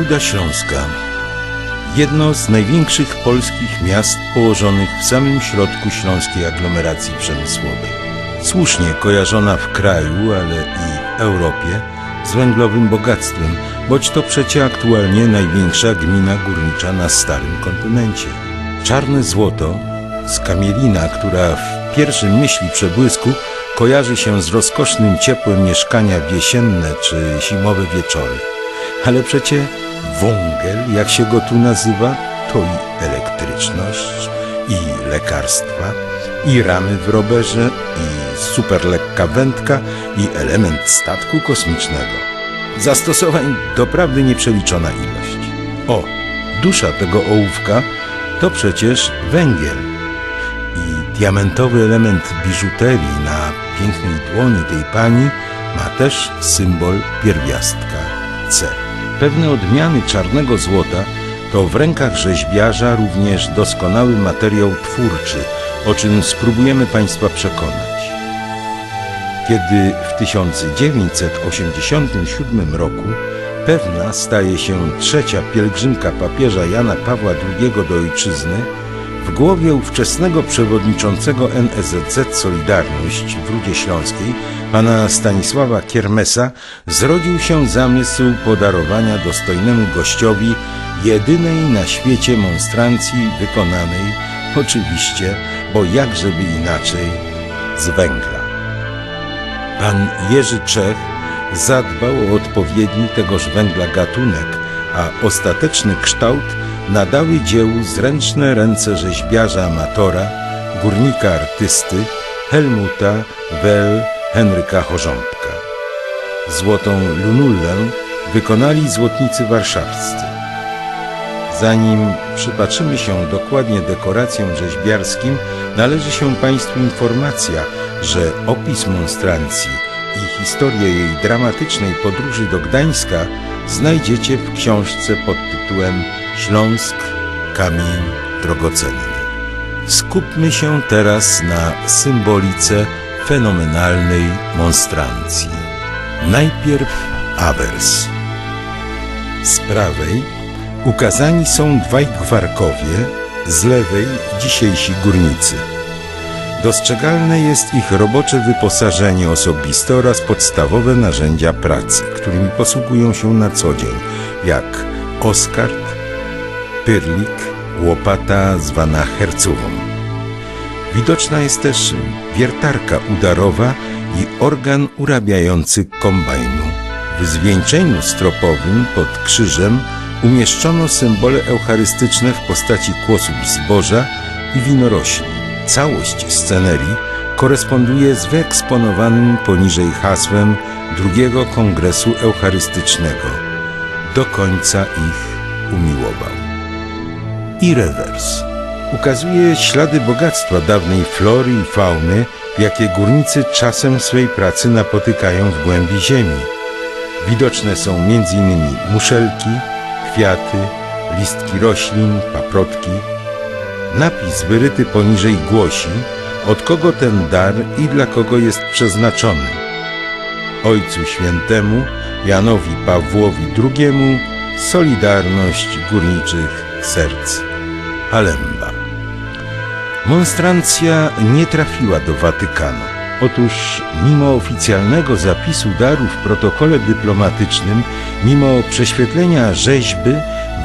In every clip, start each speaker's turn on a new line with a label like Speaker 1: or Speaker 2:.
Speaker 1: Ruda Śląska. Jedno z największych polskich miast położonych w samym środku śląskiej aglomeracji przemysłowej. Słusznie kojarzona w kraju, ale i Europie z węglowym bogactwem, boć to przecie aktualnie największa gmina górnicza na starym kontynencie. Czarne złoto z kamielina, która w pierwszym myśli przebłysku kojarzy się z rozkosznym ciepłem mieszkania w jesienne czy zimowe wieczory. Ale przecie wągiel, jak się go tu nazywa, to i elektryczność, i lekarstwa, i ramy w rowerze, i superlekka wędka, i element statku kosmicznego. Zastosowań doprawdy nieprzeliczona ilość. O, dusza tego ołówka to przecież węgiel. I diamentowy element biżuterii na pięknej dłoni tej pani ma też symbol pierwiastka C. Pewne odmiany czarnego złota to w rękach rzeźbiarza również doskonały materiał twórczy, o czym spróbujemy Państwa przekonać. Kiedy w 1987 roku pewna staje się trzecia pielgrzymka papieża Jana Pawła II do ojczyzny, w głowie ówczesnego przewodniczącego NSZZ Solidarność w Rudzie Śląskiej, pana Stanisława Kiermesa, zrodził się zamysł podarowania dostojnemu gościowi jedynej na świecie monstrancji wykonanej, oczywiście, bo jakżeby inaczej, z węgla. Pan Jerzy Czech zadbał o odpowiedni tegoż węgla gatunek, a ostateczny kształt nadały dziełu zręczne ręce rzeźbiarza amatora, górnika artysty Helmuta Well Henryka Chorząbka. Złotą lunullę wykonali złotnicy warszawscy. Zanim przypatrzymy się dokładnie dekoracjom rzeźbiarskim, należy się Państwu informacja, że opis monstrancji i historię jej dramatycznej podróży do Gdańska znajdziecie w książce pod tytułem Śląsk, kamień drogocenny. Skupmy się teraz na symbolice fenomenalnej monstrancji. Najpierw awers. Z prawej ukazani są dwaj gwarkowie, z lewej dzisiejsi górnicy. Dostrzegalne jest ich robocze wyposażenie osobiste oraz podstawowe narzędzia pracy, którymi posługują się na co dzień, jak oskard, pyrlik, łopata zwana hercową. Widoczna jest też wiertarka udarowa i organ urabiający kombajnu. W zwieńczeniu stropowym pod krzyżem umieszczono symbole eucharystyczne w postaci kłosów zboża i winorośli. Całość scenerii koresponduje z wyeksponowanym poniżej hasłem drugiego Kongresu Eucharystycznego. Do końca ich umiłował. I rewers. Ukazuje ślady bogactwa dawnej flory i fauny, jakie górnicy czasem swej pracy napotykają w głębi ziemi. Widoczne są m.in. muszelki, kwiaty, listki roślin, paprotki. Napis wyryty poniżej głosi, od kogo ten dar i dla kogo jest przeznaczony. Ojcu Świętemu, Janowi Pawłowi II, Solidarność Górniczych Serc. Halemba. Monstrancja nie trafiła do Watykanu. Otóż mimo oficjalnego zapisu daru w protokole dyplomatycznym, mimo prześwietlenia rzeźby,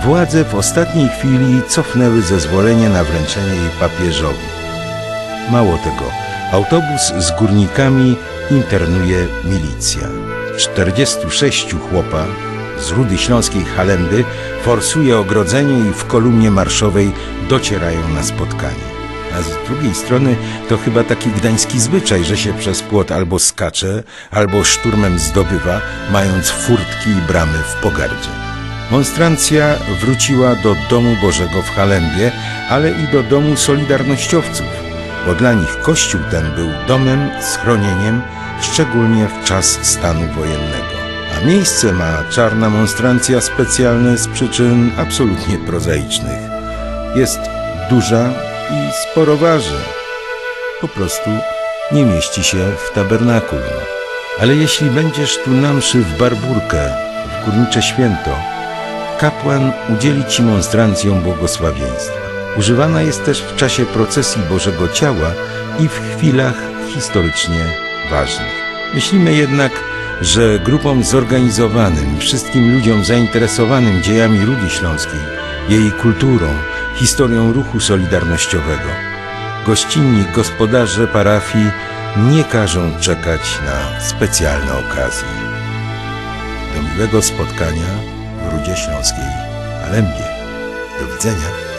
Speaker 1: władze w ostatniej chwili cofnęły zezwolenie na wręczenie jej papieżowi. Mało tego, autobus z górnikami internuje milicja. 46 chłopa z Rudy Śląskiej Halemby forsuje ogrodzenie i w kolumnie marszowej docierają na spotkanie. A z drugiej strony to chyba taki gdański zwyczaj, że się przez płot albo skacze, albo szturmem zdobywa, mając furtki i bramy w pogardzie. Monstrancja wróciła do Domu Bożego w Halembie, ale i do Domu Solidarnościowców, bo dla nich kościół ten był domem, schronieniem, szczególnie w czas stanu wojennego. Miejsce ma czarna monstrancja specjalne z przyczyn absolutnie prozaicznych. Jest duża i sporo waży. Po prostu nie mieści się w tabernakulum. Ale jeśli będziesz tu na mszy w Barburkę, w górnicze święto, kapłan udzieli Ci monstrancją błogosławieństwa. Używana jest też w czasie procesji Bożego Ciała i w chwilach historycznie ważnych. Myślimy jednak, że grupom zorganizowanym, wszystkim ludziom zainteresowanym dziejami Rudy Śląskiej, jej kulturą, historią ruchu solidarnościowego, gościnni gospodarze parafii nie każą czekać na specjalne okazje. Do miłego spotkania w Rudzie Śląskiej Alembie. Do widzenia.